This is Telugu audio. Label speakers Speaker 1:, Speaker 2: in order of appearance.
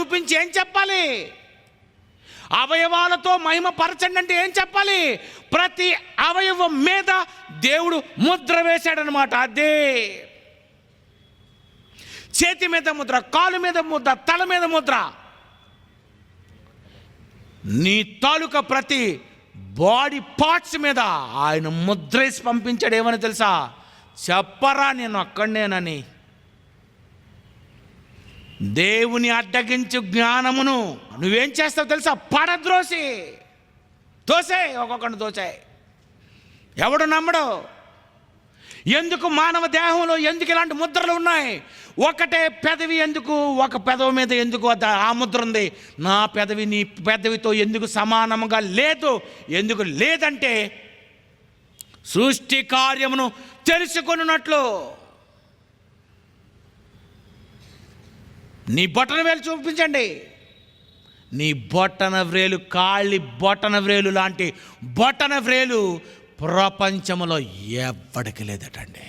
Speaker 1: చూపించి ఏం చెప్పాలి? అవయవాలతో మహిమ పరచండి అంటే ఏం చెప్పాలి? ప్రతి అవయవం మీద దేవుడు ముద్ర వేశాడనమాట అదే. చేతి మీద ముద్ర కాలు మీద ముద్ర తల మీద ముద్ర. నీ తాలూకా ప్రతి బాడీ పార్ట్స్ మీద ఆయన ముద్రేసి పంపించాడు ఏమని తెలుసా? చెప్పరా నేను అక్కడనేనని. దేవుని అడ్డగించు జ్ఞానమును నువ్వేం చేస్తావు తెలుసా? పడద్రోసి. దోసే ఒక్కొక్కటి దోచాయి ఎవడు నమ్మడు? ఎందుకు మానవ దేహంలో ఎందుకు ఇలాంటి ముద్రలు ఉన్నాయి? ఒకటే పెదవి ఎందుకు ఒక పెదవి మీద ఎందుకు ఆ ముద్ర ఉంది? నా పెదవి నీ పెదవితో ఎందుకు సమానముగా లేదు? ఎందుకు లేదంటే సృష్టి కార్యమును తెలుసుకొనున్నట్లు. నీ బొటన వేలు చూపించండి. నీ బొటన వ్రేలు కాళ్ళి బొటన వ్రేలు లాంటి బొటన వ్రేలు ప్రపంచంలో ఎవ్వడికి లేదటండి.